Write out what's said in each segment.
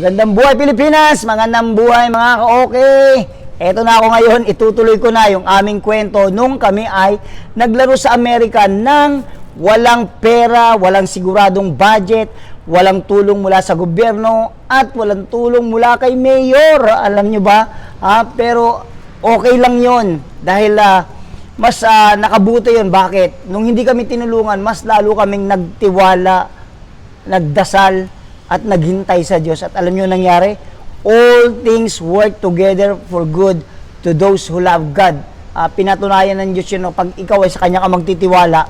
Magandang buhay Pilipinas, magandang buhay mga ka-okay. Eto na ako ngayon, itutuloy ko na yung aming kwento nung kami ay naglaro sa Amerika ng walang pera, walang siguradong budget, walang tulong mula sa gobyerno at walang tulong mula kay mayor. Alam nyo ba? Ah, pero okay lang yon dahil ah, mas ah, nakabuti yon Bakit? Nung hindi kami tinulungan, mas lalo kaming nagtiwala, nagdasal, at naghintay sa Diyos. At alam nyo nangyari? All things work together for good to those who love God. Ah, pinatunayan ng Diyos yun, no? pag ikaw ay sa Kanya ka magtitiwala,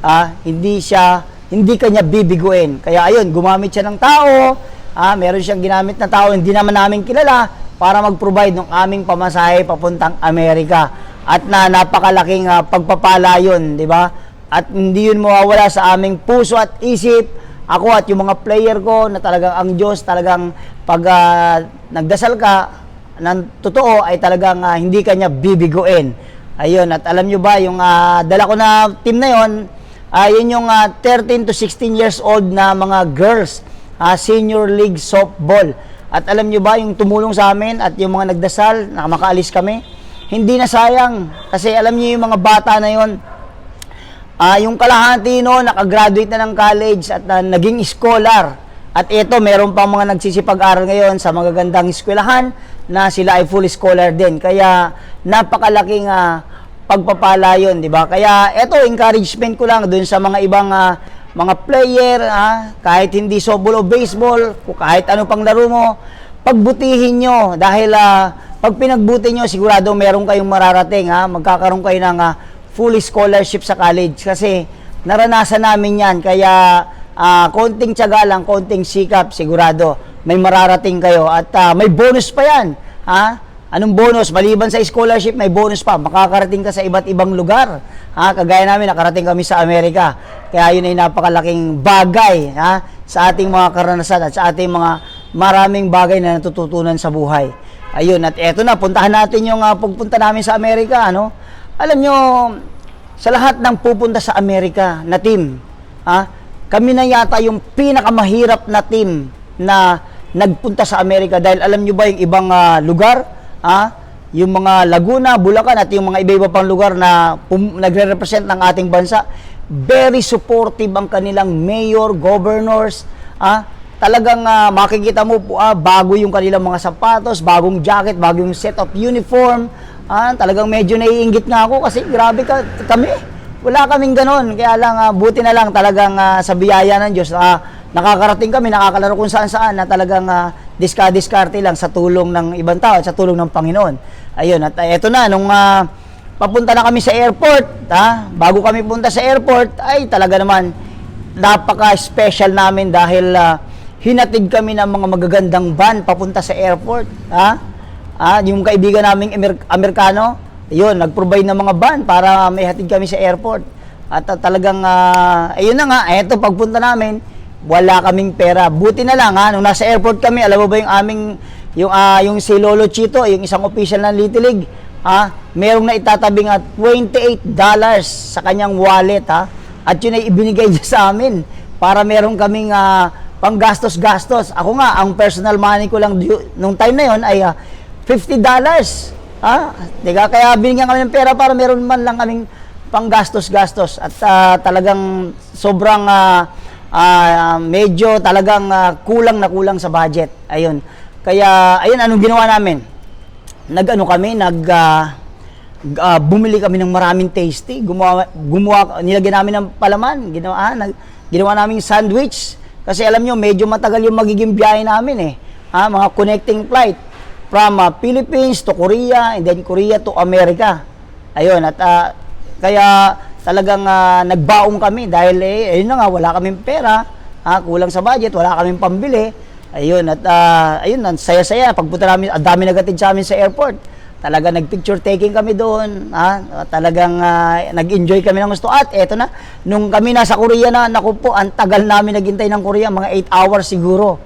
ah, hindi siya, hindi kanya bibiguin. Kaya ayun, gumamit siya ng tao, ah, meron siyang ginamit na tao, hindi naman namin kilala, para mag-provide ng aming pamasahe papuntang Amerika. At na napakalaking ah, pagpapala yun, di ba? At hindi yun mawawala sa aming puso at isip, ako at yung mga player ko na talagang ang Diyos talagang pag ah, nagdasal ka ng totoo ay talagang ah, hindi kanya bibiguin. Ayun, at alam nyo ba, yung ah, dala ko na team na yon, ah, yun yung ah, 13 to 16 years old na mga girls, ah, senior league softball. At alam nyo ba, yung tumulong sa amin at yung mga nagdasal, na makaalis kami, hindi na sayang. Kasi alam nyo yung mga bata na yon, Ah, yung kalahati no, nakagraduate na ng college at ah, naging scholar. At ito, meron pang mga nagsisipag-aral ngayon sa magagandang eskwelahan na sila ay full scholar din. Kaya napakalaking ah, pagpapala yun, di ba? Kaya ito, encouragement ko lang dun sa mga ibang ah, mga player, ah, kahit hindi softball o baseball, kahit ano pang laro mo, pagbutihin nyo dahil ah, pag pinagbuti nyo, sigurado meron kayong mararating, ha? magkakaroon kayo ng ah, full scholarship sa college kasi naranasan namin yan. Kaya ah, konting tiyaga lang, konting sikap sigurado may mararating kayo. At ah, may bonus pa yan ha? Anong bonus? Maliban sa scholarship may bonus pa. Makakarating ka sa iba't ibang lugar ha? Kagaya namin nakarating kami sa Amerika. Kaya yun ay napakalaking bagay ha? Sa ating mga karanasan at sa ating mga maraming bagay na natututunan sa buhay. Ayun at eto na puntahan natin yung ah, pagpunta namin sa Amerika ano? Alam nyo, sa lahat ng pupunta sa Amerika na team, ha, kami na yata yung pinakamahirap na team na nagpunta sa Amerika. Dahil alam nyo ba yung ibang ah, lugar, ha, yung mga Laguna, Bulacan at yung mga iba-iba pang lugar na pum- nagre-represent ng ating bansa, very supportive ang kanilang mayor, governors, ha, talagang ah, makikita mo po ah, bago yung kanilang mga sapatos, bagong jacket, bagong set of uniform. Ah, talagang medyo naiinggit nga ako kasi grabe ka kami. Wala kaming ganon. Kaya lang ah, buti na lang talagang ah, sa biyaya ng Diyos ah, nakakarating kami, nakakalaro kung saan-saan na talagang uh, diska-diskarte lang sa tulong ng ibang tao at sa tulong ng Panginoon. Ayun, at uh, eto na nung ah, papunta na kami sa airport, ha? Bago kami punta sa airport, ay talaga naman napaka-special namin dahil ah, hinatid kami ng mga magagandang van papunta sa airport, ha? Ah, yung kaibigan naming Amer- Amerikano, yun, nag-provide ng mga van para may hatid kami sa airport. At ah, talagang, ah, ayun na nga, eto pagpunta namin, wala kaming pera. Buti na lang ha, nung nasa airport kami, alam mo ba yung aming, yung, ah, yung si Lolo Chito, yung isang official ng Little League, ha, merong na itatabing at $28 sa kanyang wallet ha. At yun ay ibinigay niya sa amin para meron kaming ah, panggastos-gastos. Ako nga, ang personal money ko lang nung time na yon ay ah, $50. Ha? Diga? Kaya binigyan kami ng pera para meron man lang kaming panggastos-gastos. At ah, talagang sobrang ah, ah, medyo talagang ah, kulang na kulang sa budget. Ayun. Kaya, ayun, anong ginawa namin? Nag-ano kami, nag... ah, g- ah, bumili kami ng maraming tasty. Gumawa, gumawa, nilagyan namin ng palaman. Ginawa, ah, nag, ginawa namin sandwich. Kasi alam nyo, medyo matagal yung magiging biyahe namin eh. Ha, mga connecting flight from ah, Philippines to Korea and then Korea to America. Ayun, at ah, kaya talagang ah, nagbaong kami dahil eh, ayun na nga, wala kaming pera, ha, kulang sa budget, wala kaming pambili. Ayun, at ah, ayun, ang saya-saya. Pagpunta namin, ang dami nagatid sa amin sa airport. Talaga nag-picture taking kami doon. Ha? Talagang ah, nag-enjoy kami ng gusto. At eto na, nung kami nasa Korea na, naku po, ang tagal namin naghintay ng Korea, mga 8 hours siguro.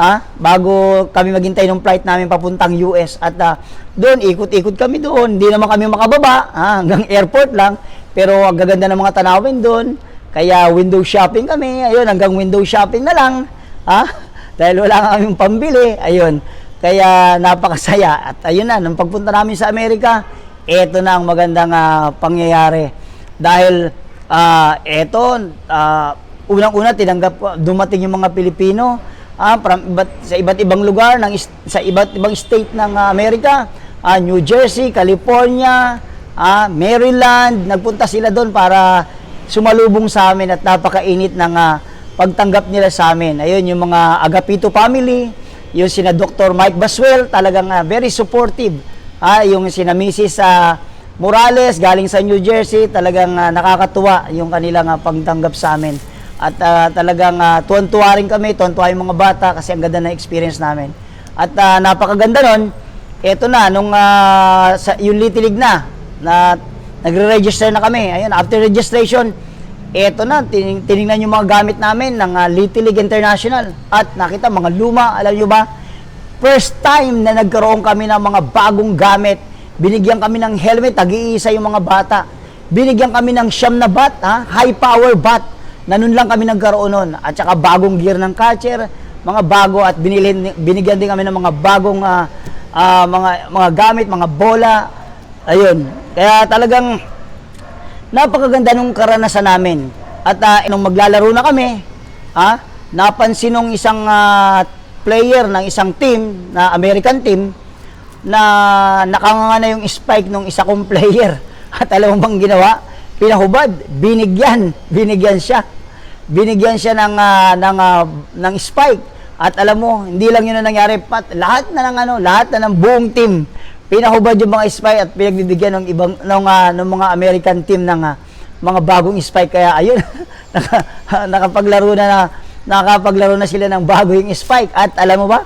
Ha? Bago kami maghintay ng flight namin papuntang US. At ah, doon, ikot-ikot kami doon. Hindi naman kami makababa, ha? hanggang airport lang. Pero ang gaganda ng mga tanawin doon. Kaya window shopping kami. Ayun, hanggang window shopping na lang. Ha? Dahil wala kaming pambili, ayun. Kaya napakasaya. At ayun na, nung pagpunta namin sa Amerika, eto na ang magandang ah, pangyayari. Dahil ah, eto, ah, unang-una tinanggap, dumating yung mga Pilipino ah, from iba't, sa iba't ibang lugar, ng, sa iba't ibang state ng ah, Amerika, ah, New Jersey, California, ah, Maryland, nagpunta sila doon para sumalubong sa amin at napakainit ng ah, pagtanggap nila sa amin. Ayun, yung mga Agapito family, yung sina Dr. Mike Baswell, talagang ah, very supportive. Ah, yung sina Mrs. ah, Morales, galing sa New Jersey, talagang ah, nakakatuwa yung kanilang ah, pagtanggap sa amin. At ah, talagang uh, tuwan-tuwa rin kami, tuwan-tuwa yung mga bata kasi ang ganda na experience namin. At ah, napakaganda nun, eto na, nung ah, sa, yung litilig na, na nagre-register na kami. Ayun, after registration, eto na, tining, tinignan yung mga gamit namin ng uh, Litilig International. At nakita, mga luma, alam nyo ba? First time na nagkaroon kami ng mga bagong gamit. Binigyan kami ng helmet, tag-iisa yung mga bata. Binigyan kami ng siyam na bat, ha? high power bat. Na nun lang kami nagkaroon nun. At saka bagong gear ng catcher, mga bago at binilhin, binigyan din kami ng mga bagong ah, ah, mga mga gamit, mga bola. Ayun. Kaya talagang napakaganda nung karanasan namin. At ah, nung maglalaro na kami, ha, napansin nung isang ah, player ng isang team, na American team, na nakanganga na yung spike nung isa kong player. At alam mo bang ginawa? Pinahubad, binigyan, binigyan siya. Binigyan siya ng ah, ng ah, ng spike. At alam mo, hindi lang 'yun ang nangyari, pat lahat na ng ano, lahat na ng buong team pinahubad yung mga spike at pinagbibigyan ng ibang ng, ah, ng mga American team ng ah, mga bagong spike. Kaya ayun naka, nakapaglaro na, na nakapaglaro na sila ng bago yung spike. At alam mo ba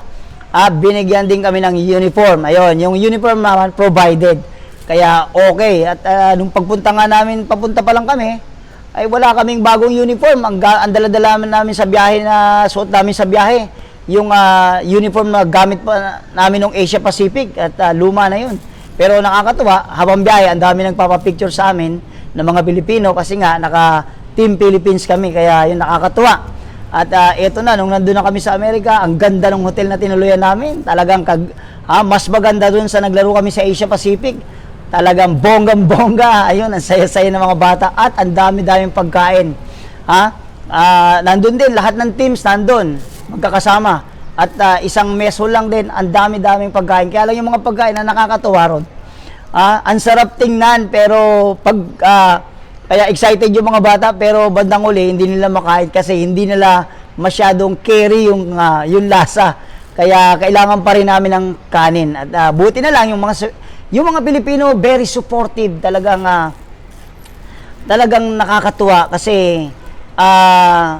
ah, binigyan din kami ng uniform. Ayun yung uniform naman provided. Kaya okay. At ah, nung pagpunta nga namin papunta pa lang kami ay wala kaming bagong uniform ang, ang dala-dala namin sa biyahe na suot namin sa biyahe yung ah, uniform na gamit pa namin ng Asia Pacific at ah, luma na yun. Pero nakakatuwa, habang biyahe, ang dami nagpapapicture sa amin ng mga Pilipino kasi nga naka Team Philippines kami kaya yun nakakatuwa. At ah, eto na, nung nandun na kami sa Amerika, ang ganda ng hotel na tinuluyan namin. Talagang kag, ah, mas maganda dun sa naglaro kami sa Asia Pacific. Talagang bonggang-bongga. Ayun, ang saya-saya ng mga bata at ang dami-daming pagkain. Ha? Ah, nandun din, lahat ng teams nandun, magkakasama. At ah, isang meso lang din, ang dami-daming pagkain. Kaya lang yung mga pagkain na nakakatuwa ron. Ah, ang sarap tingnan, pero pag ah, kaya excited yung mga bata, pero bandang uli, hindi nila makain kasi hindi nila masyadong carry yung, ah, yung lasa. Kaya kailangan pa rin namin ng kanin. At ah, buti na lang yung mga yung mga Pilipino very supportive talagang ah, talagang nakakatuwa kasi ah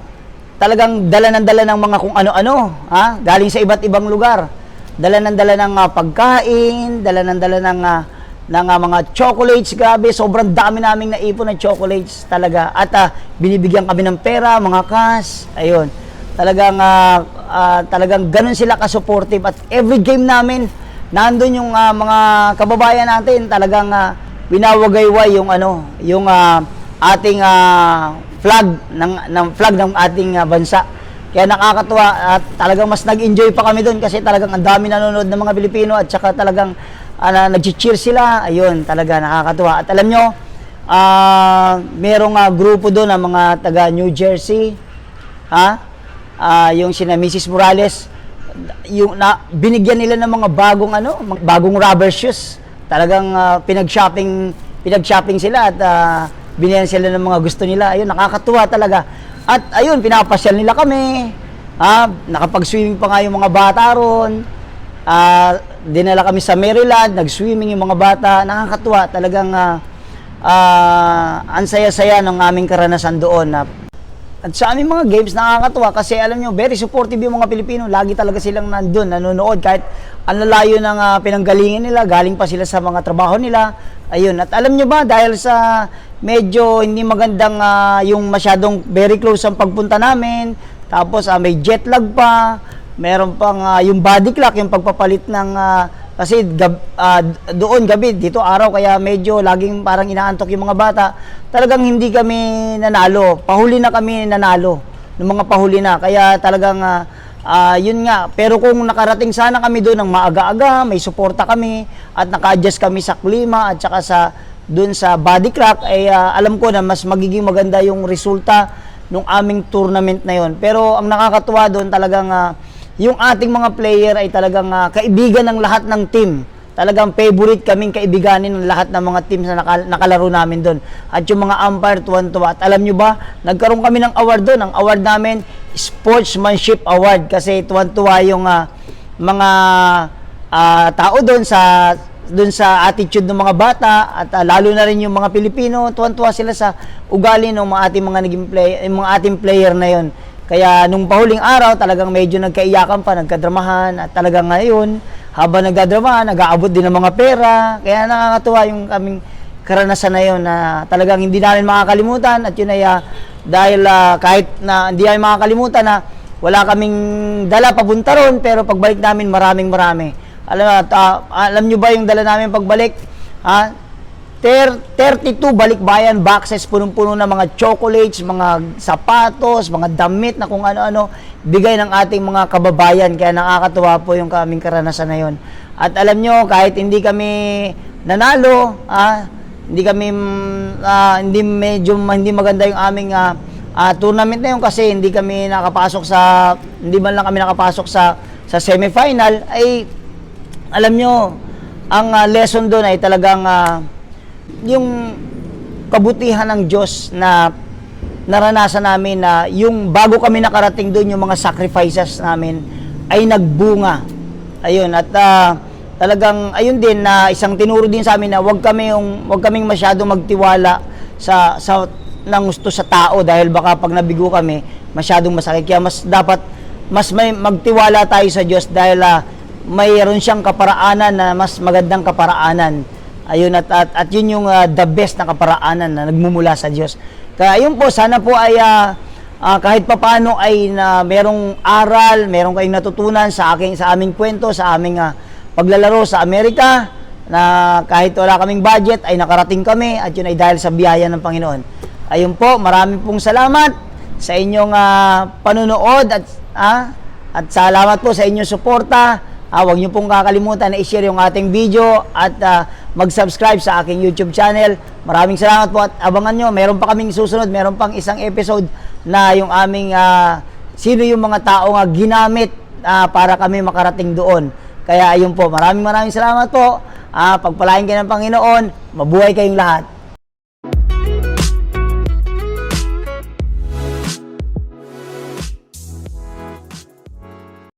talagang dala ng dala ng mga kung ano-ano, ha? Galing sa iba't ibang lugar. Dala ng dala ng ah, pagkain, dala ng dala ng ah, ng ah, mga chocolates, grabe, sobrang dami naming naipon ng chocolates talaga. At ah, binibigyan kami ng pera, mga cash, ayun. Talagang ah, ah, talagang ganun sila ka-supportive at every game namin nandun yung ah, mga kababayan natin talagang uh, winawagayway yung ano, yung ah, ating ah, flag ng ng flag ng ating ah, bansa. Kaya nakakatuwa at talagang mas nag-enjoy pa kami doon kasi talagang ang dami nanonood ng mga Pilipino at saka talagang uh, nag-cheer sila. Ayun, talaga nakakatuwa. At alam nyo, ah merong ah, grupo doon ng mga taga New Jersey, ha? Ah, yung sina Mrs. Morales, yung na, binigyan nila ng mga bagong ano, bagong rubber shoes. Talagang ah, pinag-shopping, pinag-shopping sila at uh, binigyan sila ng mga gusto nila. Ayun, nakakatuwa talaga. At ayun, pinapasyal nila kami. Ah, nakapag-swimming pa nga yung mga bata ron. Ah, dinala kami sa Maryland, nag-swimming yung mga bata. Nakakatuwa talagang ah, ah, ang saya-saya ng aming karanasan doon na at sa aming mga games, nakakatuwa kasi alam nyo, very supportive yung mga Pilipino. Lagi talaga silang nandun, nanonood. Kahit ang lalayo ng ah, pinanggalingan nila, galing pa sila sa mga trabaho nila. Ayun. At alam nyo ba, dahil sa medyo hindi magandang ah, yung masyadong very close ang pagpunta namin, tapos ah, may jet lag pa, meron pang ah, yung body clock, yung pagpapalit ng... ah, kasi gab, ah, doon gabi, dito araw, kaya medyo laging parang inaantok yung mga bata. Talagang hindi kami nanalo. Pahuli na kami nanalo. Ng mga pahuli na. Kaya talagang ah, Ah, yun nga, pero kung nakarating sana kami doon ng maaga-aga, may suporta kami at naka-adjust kami sa klima at saka sa doon sa body clock ay ah, alam ko na mas magiging maganda yung resulta ng aming tournament na yon. Pero ang nakakatuwa doon talagang ah, yung ating mga player ay talagang ah, kaibigan ng lahat ng team. Talagang favorite kaming kaibiganin ng lahat ng mga teams na naka- nakalaro namin doon. At yung mga umpire, tuwan-tuwa. At alam nyo ba, nagkaroon kami ng award doon. Ang award namin, Sportsmanship Award. Kasi tuwan-tuwa yung ah, mga ah, tao doon sa doon sa attitude ng mga bata at ah, lalo na rin yung mga Pilipino, tuwan-tuwa sila sa ugali ng mga ating mga naging play, mga ating player na yon. Kaya nung pahuling araw, talagang medyo nagkaiyakan pa, nagkadramahan at talagang ngayon, habang nagdadramahan, nag-aabot din ng mga pera. Kaya nakakatuwa yung kaming karanasan na yun na talagang hindi namin makakalimutan at yun ay ah, dahil ah, kahit na hindi namin makakalimutan na wala kaming dala papunta ron pero pagbalik namin maraming marami. Alam, at, ah, alam nyo ba yung dala namin pagbalik? Ha? Ter 32 balikbayan boxes punong-puno ng mga chocolates, mga sapatos, mga damit na kung ano-ano bigay ng ating mga kababayan kaya nakakatuwa po yung kaming karanasan na yon. At alam nyo kahit hindi kami nanalo, ah, hindi kami mm, ah, hindi medyo hindi maganda yung aming ah, ah, tournament na yun kasi hindi kami nakapasok sa hindi man lang kami nakapasok sa sa semifinal ay alam nyo ang ah, lesson doon ay talagang ah, yung kabutihan ng Diyos na naranasan namin na yung bago kami nakarating doon yung mga sacrifices namin ay nagbunga. Ayun at ah, talagang ayun din na isang tinuro din sa amin na wag kami yung wag kaming masyado magtiwala sa sa ng gusto sa tao dahil baka pag nabigo kami masyadong masakit kaya mas dapat mas may magtiwala tayo sa Diyos dahil ah, mayroon siyang kaparaanan na mas magandang kaparaanan Ayun at, at, at yun yung ah, the best na kaparaanan na nagmumula sa Diyos. Kaya yun po, sana po ay ah, ah, kahit papano ay na merong aral, merong kayong natutunan sa aking sa aming kwento, sa aming ah, paglalaro sa Amerika na kahit wala kaming budget ay nakarating kami at yun ay dahil sa biyaya ng Panginoon. Ayun po, marami pong salamat sa inyong ah, panunood at ah, at salamat po sa inyong suporta. Ah, huwag niyo pong kakalimutan na i-share yung ating video at ah, mag-subscribe sa aking YouTube channel. Maraming salamat po at abangan nyo, meron pa kaming susunod, meron pang isang episode na yung aming ah, sino yung mga tao nga ginamit ah, para kami makarating doon. Kaya ayun po, maraming maraming salamat po. Ah, pagpalain kayo ng Panginoon, mabuhay kayong lahat.